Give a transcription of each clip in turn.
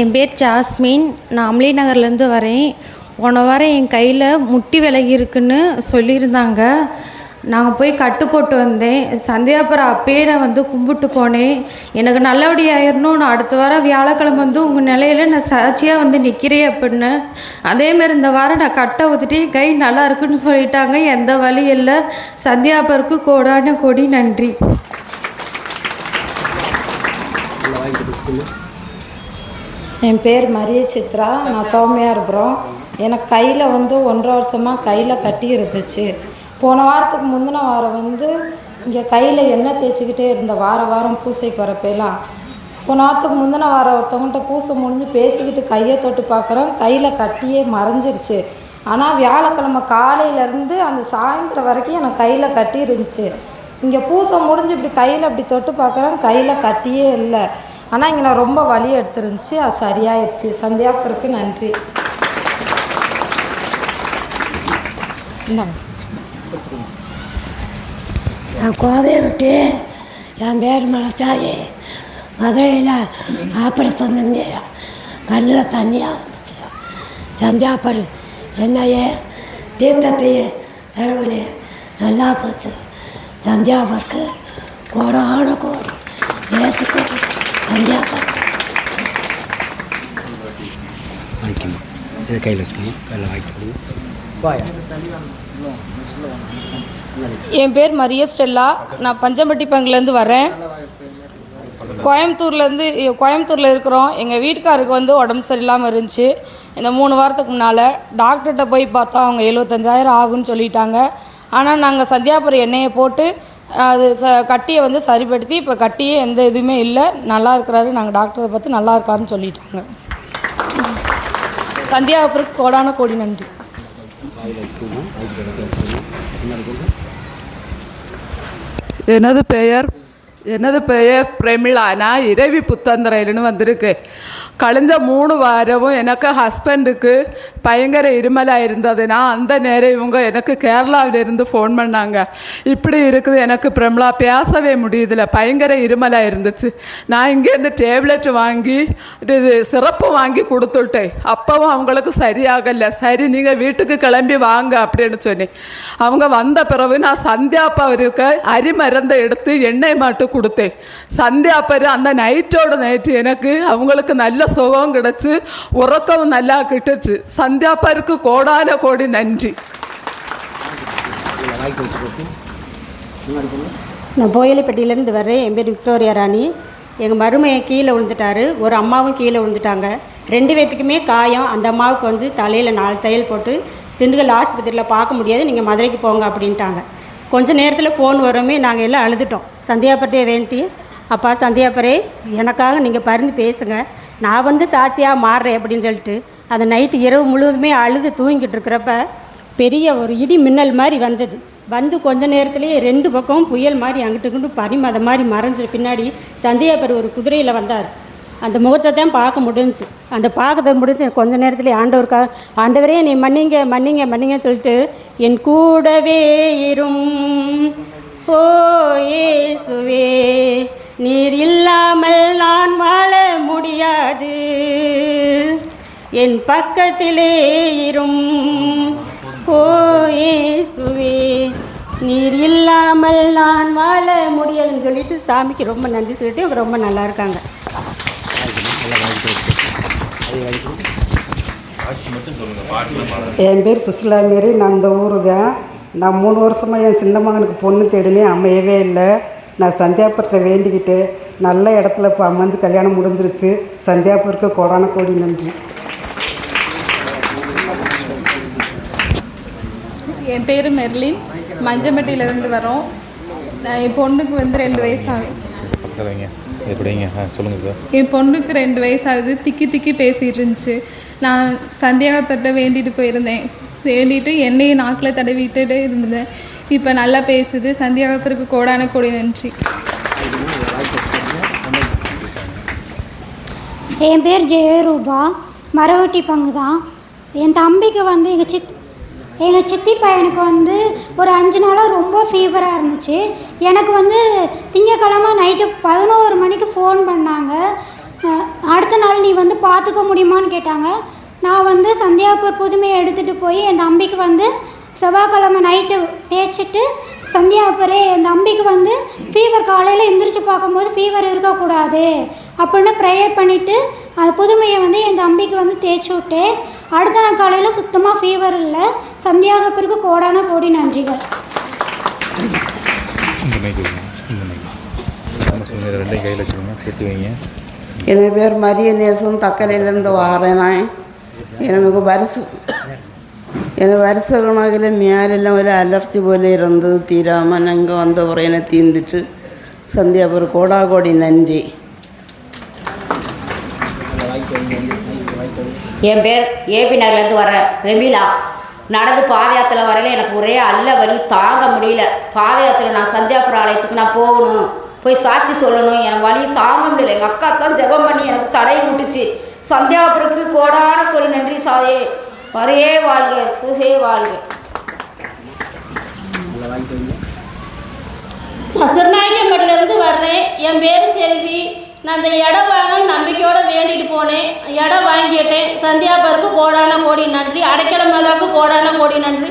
என் பேர் ஜாஸ்மின். நான் அம்லி நகர்லேருந்து வரேன். போன வாரம் என் கையில் முட்டி விலகி இருக்குன்னு சொல்லியிருந்தாங்க. நாங்கள் போய் கட்டு போட்டு வந்தேன். சந்தியாபுரம் அப்பயே நான் வந்து கும்பிட்டு போனேன். எனக்கு நல்லபடி ஆயிடணும் நான் அடுத்த வாரம் வியாழக்கிழமை வந்து உங்கள் நிலையில் நான் சாட்சியாக வந்து நிற்கிறேன் அப்படின்னு. அதேமாரி இந்த வாரம் நான் கட்டை ஊற்றிட்டு கை நல்லா இருக்குன்னு சொல்லிட்டாங்க. எந்த வழி இல்லை. சந்தியாபருக்கு கோடான கொடி நன்றி. என் பேர் மரிய சித்ரா நான் தோமையார்புரம் எனக்கு கையில் வந்து ஒன்றரை வருஷமாக கையில் கட்டி இருந்துச்சு. போன வாரத்துக்கு முந்தின வாரம் வந்து இங்கே கையில் எண்ணெய் தேய்ச்சிக்கிட்டே இருந்த வார வாரம் பூசைக்கு வரப்பெல்லாம் போன வாரத்துக்கு முந்தின வாரம் ஒருத்தவங்கள்ட்ட பூசை முடிஞ்சு பேசிக்கிட்டு கையை தொட்டு பார்க்குறோம் கையில் கட்டியே மறைஞ்சிருச்சு. ஆனால் வியாழக்கிழமை காலையிலேருந்து அந்த சாயந்தரம் வரைக்கும் எனக்கு கையில் கட்டி இருந்துச்சு. இங்கே பூசை முடிஞ்சு இப்படி கையில் அப்படி தொட்டு பார்க்குறேன். கையில் கட்டியே இல்லை. ஆனால் இங்கே நான் ரொம்ப வலி எடுத்துருந்துச்சு. அது சரியாயிடுச்சு சந்தியாப்பருக்கு நன்றி. நான் கோதையை விட்டு என் பேர் மலைச்சாயி மதுரையில் ஆப்பரேஷன் செஞ்சு கண்ணில் தண்ணியாக வந்துச்சு. சந்தியாப்பர் என்னையே தீர்த்தத்தையே தடவுலே நல்லா போச்சு. சந்தியாபருக்கு கோடான கோடி. ஏசு கோடி வாங்கிக்கணும். இதை கையில் வச்சுக்கணும். கையில் வாங்கிக்கணும். வாயா. என் பேர் மரிய ஸ்டெல்லா. நான் பஞ்சம்பட்டி பங்குலேருந்து வரேன் கோயம்புத்தூர்லேருந்து கோயம்புத்தூரில் இருக்கிறோம். எங்கள் வீட்டுக்காருக்கு வந்து உடம்பு சரியில்லாமல் இருந்துச்சு. இந்த மூணு வாரத்துக்கு முன்னால் டாக்டர்கிட்ட போய் பார்த்தா அவங்க எழுபத்தஞ்சாயிரம் ஆகும்னு சொல்லிட்டாங்க. ஆனால் நாங்கள் சந்தியாபுரம் எண்ணெயை போட்டு அது ச கட்டியை வந்து சரிப்படுத்தி இப்போ கட்டியே எந்த இதுவுமே இல்லை. நல்லா இருக்கிறாரு. நாங்கள் டாக்டரை பார்த்து நல்லா இருக்காருன்னு சொல்லிட்டாங்க. சந்தியாபுரத்துக்கு கோடான கோடி நன்றி. எனது பெயர்? எனது பெயர் பிரமிளா. நான் இரவி புத்தந்தரையிலுன்னு வந்திருக்கு. கழிஞ்ச மூணு வாரமும் எனக்கு ஹஸ்பண்டுக்கு பயங்கர இருமலாக இருந்ததுன்னா அந்த நேரம் இவங்க எனக்கு கேரளாவிலிருந்து ஃபோன் பண்ணாங்க. இப்படி இருக்குது எனக்கு பிரமிளா. பேசவே முடியுதில்ல பயங்கர இருமலாக இருந்துச்சு. நான் இங்கேருந்து டேப்லெட் வாங்கி இது சிறப்பு வாங்கி கொடுத்துட்டேன். அப்போவும் அவங்களுக்கு சரியாகலை. சரி நீங்கள் வீட்டுக்கு கிளம்பி வாங்க அப்படின்னு சொன்னேன். அவங்க வந்த பிறகு நான் சந்தியாப்பாவருக்கு அரி மருந்தை எடுத்து எண்ணெய் மாட்டு கொடுத்தேன் சந்தியாப்பர் அந்த நைட்டோட நைட்டு எனக்கு அவங்களுக்கு நல்ல சுகம் கிடச்சி உறக்கம் நல்லா கிட்டுச்சு சந்தியாப்பருக்கு கோடான கோடி நன்றி நான் போயலிப்பட்டியிலேருந்து வர்றேன் என் பேர் விக்டோரியா ராணி எங்கள் மருமையன் கீழே விழுந்துட்டாரு ஒரு அம்மாவும் கீழே விழுந்துட்டாங்க ரெண்டு பேர்த்துக்குமே காயம் அந்த அம்மாவுக்கு வந்து தலையில் நாலு தையல் போட்டு திண்டுக்கல் ஆஸ்பத்திரியில் பார்க்க முடியாது நீங்கள் மதுரைக்கு போங்க அப்படின்ட்டாங்க கொஞ்ச நேரத்தில் ஃபோன் வரோமே நாங்கள் எல்லாம் அழுதுட்டோம். சந்தியாப்பட்டையை வேண்டி. அப்பா சந்தியாப்பரே எனக்காக நீங்கள் பரிந்து பேசுங்க. நான் வந்து சாட்சியாக மாறுறேன் அப்படின்னு சொல்லிட்டு அந்த நைட்டு இரவு முழுவதுமே அழுது தூங்கிட்டு இருக்கிறப்ப பெரிய ஒரு இடி மின்னல் மாதிரி வந்தது. வந்து கொஞ்ச நேரத்துலேயே ரெண்டு பக்கமும் புயல் மாதிரி அங்கிட்டு இங்கிட்டு பனிமத மாதிரி மறைஞ்ச பின்னாடி சந்தியாபர் ஒரு குதிரையில் வந்தார். அந்த முகத்தை தான் பார்க்க முடிஞ்சு அந்த பார்க்கறது முடிஞ்சு கொஞ்ச நேரத்தில் ஆண்டவருக்கா ஆண்டவரே நீ மன்னிங்க மன்னிங்க மன்னிங்கன்னு சொல்லிட்டு என் கூடவே இரும். ஓ ஏசுவே நீர் இல்லாமல் நான் வாழ முடியாது. என் பக்கத்திலே இரும். ஓ ஏசுவே நீர் இல்லாமல் நான் வாழ முடியாதுன்னு சொல்லிட்டு சாமிக்கு ரொம்ப நன்றி சொல்லிட்டு இவங்க ரொம்ப நல்லா இருக்காங்க. என் பேர் சுசிலா மாரி. நான் இந்த ஊர் தான். நான் மூணு வருஷமாக என் சின்ன மகனுக்கு பொண்ணு தேடினேன் அமையவே இல்லை. நான் சந்தியாபுரத்தை வேண்டிக்கிட்டு நல்ல இடத்துல இப்போ அமைஞ்சு கல்யாணம் முடிஞ்சிருச்சு. சந்தியாபுருக்கு கோடான கோடி நன்றி. என் பேர் மெர்லின். மஞ்சம்பட்டியிலேருந்து வரோம். நான் என் பொண்ணுக்கு வந்து ரெண்டு வயசு வைங்க. எப்படிங்க? ஆ சொல்லுங்கள் சார் என் பொண்ணுக்கு ரெண்டு வயசு ஆகுது திக்கி திக்கி பேசிகிட்டு இருந்துச்சு. நான் சந்தியாகப்பட்ட வேண்டிட்டு போயிருந்தேன். வேண்டிட்டு எண்ணெயை நாக்கில் தடவிட்டுட்டே இருந்தேன். இப்போ நல்லா பேசுது. சந்தியாகப்பருக்கு கோடான கோடி நன்றி. என் பேர் ஜெயரூபா. மரவட்டி பங்கு தான் என் தம்பிக்கு வந்து எங்கள் சித் எங்கள் சித்தி பையனுக்கு வந்து ஒரு அஞ்சு நாளாக ரொம்ப ஃபீவராக இருந்துச்சு. எனக்கு வந்து திங்கக்கிழமை நைட்டு பதினோரு மணிக்கு ஃபோன் பண்ணாங்க. அடுத்த நாள் நீ வந்து பார்த்துக்க முடியுமான்னு கேட்டாங்க. நான் வந்து சந்தியாபூர் புதுமையை எடுத்துகிட்டு போய் என் தம்பிக்கு வந்து செவ்வாய்க்கிழமை நைட்டு தேய்ச்சிட்டு சந்தியாபுரே என் தம்பிக்கு வந்து ஃபீவர் காலையில் எந்திரிச்சு பார்க்கும்போது ஃபீவர் இருக்கக்கூடாது அப்படின்னு ப்ரேயர் பண்ணிவிட்டு அந்த புதுமையை வந்து என் தம்பிக்கு வந்து தேய்ச்சி விட்டேன். அடுத்த நாள் காலையில் சுத்தமாக ஃபீவர் இல்லை. சந்தியாகப்பிற்கு கோடான கோடி நன்றிகள். எனக்கு பேர் மரிய நேசம் தக்கலையிலேருந்து வாரேன் எனக்கு வருஷம் எனக்கு வருஷ கணக்கில் மேலெல்லாம் ஒரு அலர்ஜி പോലെ இருந்தது தீராமல் நாங்கள் வந்த உரையினை தீர்ந்துட்டு சந்தியாபுரம் கோடாகோடி நன்றி. என் பேர் ஏபி நகர்லேருந்து வரேன் ரெமிலா நடந்து பாத யாத்திரை வரையில எனக்கு ஒரே அல்ல வழி தாங்க முடியல. பாத யாத்திரை நான் சந்தியாபுரம் ஆலயத்துக்கு நான் போகணும். போய் சாட்சி சொல்லணும். என் வழி தாங்க முடியல. எங்கள் அக்கா தான் ஜெபம் பண்ணி எனக்கு தடையை விட்டுச்சு. சந்தியாபுரத்துக்கு கோடான கொடி நன்றி சாதே வரையே வாழ்க சுசே வாழ்க. நான் சிறுநாயக்கம்பட்டிலேருந்து வர்றேன். என் பேர் செல்வி. நான் இந்த இடம் வாங்கன்னு நம்பிக்கையோடு வேண்டிட்டு போனேன். இடம் வாங்கிட்டேன். சந்தியாபருக்கு கோடான கோடி நன்றி. அடைக்கல மாதாவுக்கு கோடான கோடி நன்றி.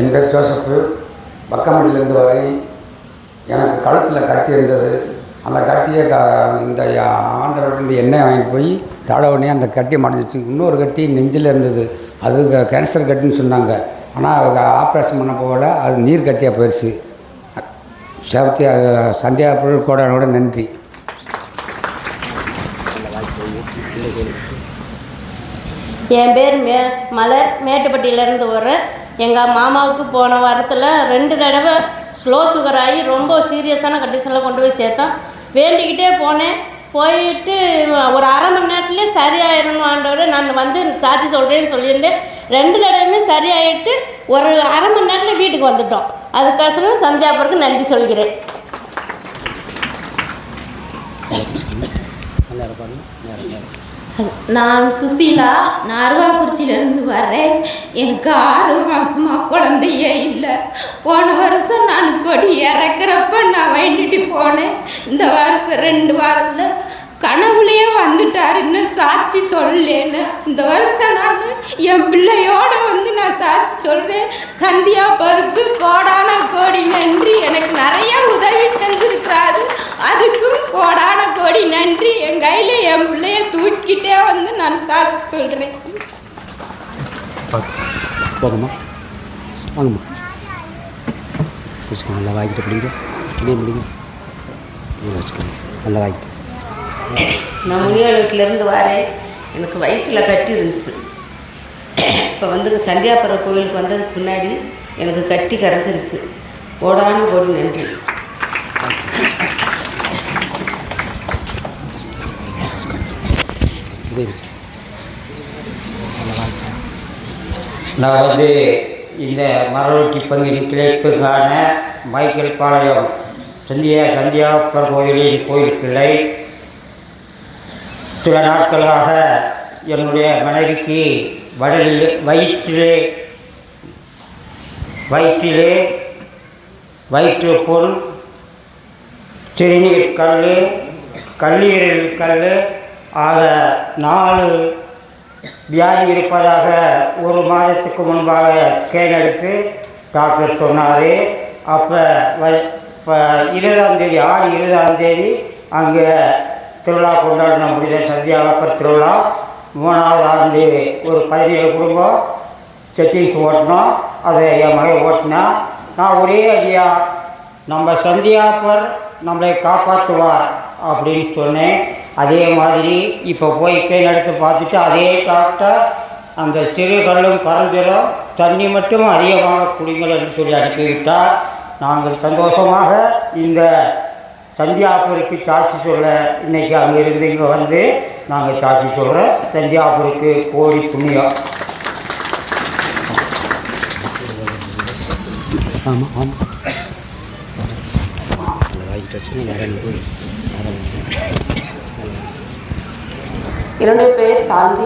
என் பேர் ஜோசப்பு பக்கமட்டிலிருந்து வரை எனக்கு கழுத்தில் கட்டி இருந்தது. அந்த கட்டியை க இந்த ஆண்டவர்கிட்ட எண்ணெய் வாங்கிட்டு போய் தடவுனே அந்த கட்டி மடைஞ்சிச்சு. இன்னொரு கட்டி நெஞ்சில் இருந்தது. அது கேன்சர் கட்டின்னு சொன்னாங்க. ஆனால் அவங்க ஆப்ரேஷன் பண்ண போகல அது நீர் கட்டியாக போயிடுச்சு சவத்தியா சந்தியா கோடானோட நன்றி. என் பேர் மே மலர் மேட்டுப்பட்டியிலேருந்து வரேன் எங்கள் மாமாவுக்கு போன வாரத்தில் ரெண்டு தடவை ஸ்லோ சுகர் ஆகி ரொம்ப சீரியஸான கண்டிஷனில் கொண்டு போய் சேர்த்தோம் வேண்டிக்கிட்டே போனேன். போயிட்டு ஒரு அரை மணி நேரத்துலேயே சரியாயிடணும் ஆண்டவர் நான் வந்து சாட்சி சொல்கிறேன்னு சொல்லியிருந்தேன். ரெண்டு தடவையுமே சரியாயிட்டு ஒரு அரை மணி நேரத்தில் வீட்டுக்கு வந்துட்டோம். அதுக்கோசரம் பிறகு நன்றி சொல்கிறேன். நான் சுசீலா நார்வாக்குறிச்சியிலேருந்து வரேன் வர்றேன். எனக்கு ஆறு மாதமாக குழந்தையே இல்லை. போன வருஷம் நான் கொடி இறக்குறப்ப நான் வேண்டிட்டு போனேன். இந்த வருஷம் ரெண்டு வாரத்தில் கனவுலையே வந்துட்டாருன்னு சாட்சி சொல்லலேன்னு இந்த வருஷம் நான் என் பிள்ளையோட வந்து நான் சாட்சி சொல்கிறேன் சந்தியா பருக்கு கோடான கோடி நன்றி. எனக்கு நிறைய உதவி செஞ்சுருக்காரு அதுக்கும் கோடான கோடி நன்றி. என் கையில் என் பிள்ளைய தூக்கிட்டே வந்து நான் சாட்சி சொல்கிறேன் போகம்மா வாங்கம்மா. வச்சுக்கோங்க நல்லா வாங்கிட்டு பிடிங்க. இதே பிடிங்க? வச்சுக்கோங்க. நல்லா வாங்கிட்டு நான் முனியாள் வீட்டிலேருந்து வரேன். எனக்கு வயிற்றில் கட்டி இருந்துச்சு. இப்போ வந்து சந்தியாபுரம் கோயிலுக்கு வந்ததுக்கு பின்னாடி எனக்கு கட்டி கரைஞ்சிருச்சு. கோடான ஓடி நன்றி. நான் வந்து இந்த மரவட்டி பங்கின் கிடைப்புக்கான மைக்கேல் பாளையம். சந்தியா சந்தியாபுரம் கோயிலின் கோயில் பிள்ளை சில நாட்களாக என்னுடைய மனைவிக்கு வடலில் வயிற்றிலே வயிற்றிலே வயிற்று புண் சிறுநீர் கல் கல்லீரல் கல் ஆக நாலு வியாதி இருப்பதாக ஒரு மாதத்துக்கு முன்பாக ஸ்கேன் எடுத்து டாக்டர் சொன்னார். அப்போ வ இப்போ இருபதாம் தேதி ஆண் இருபதாம் தேதி அங்கே திருவிழா கொண்டாடின முடித சந்தியாகப்பர் திருவிழா மூணாவது ஆண்டு ஒரு பதினேழு குடும்பம் செட்டிங்ஸ் ஓட்டினோம். அதை என் மகன் ஓட்டினா நான் ஒரே ஐடியா நம்ம சந்தியாப்பர் நம்மளை காப்பாற்றுவார் அப்படின்னு சொன்னேன். அதே மாதிரி இப்போ போய் கை நடத்து பார்த்துட்டு அதே டாக்டர் அந்த சிறு கல்லும் கரஞ்சலும் தண்ணி மட்டும் அதிகமாக குடிங்கள் என்று சொல்லி அனுப்பிவிட்டார். நாங்கள் சந்தோஷமாக இந்த சந்தியாபுருக்கு சாட்சி சொல்ல இன்னைக்கு அங்கேருந்து இங்கே வந்து நாங்கள் சாட்சி சொல்கிறோம் சந்தியாபுருக்கு கோடி புண்ணியம். ஆமாம் ஆமாம் இரண்டு பேர் என்னுடைய சாந்தி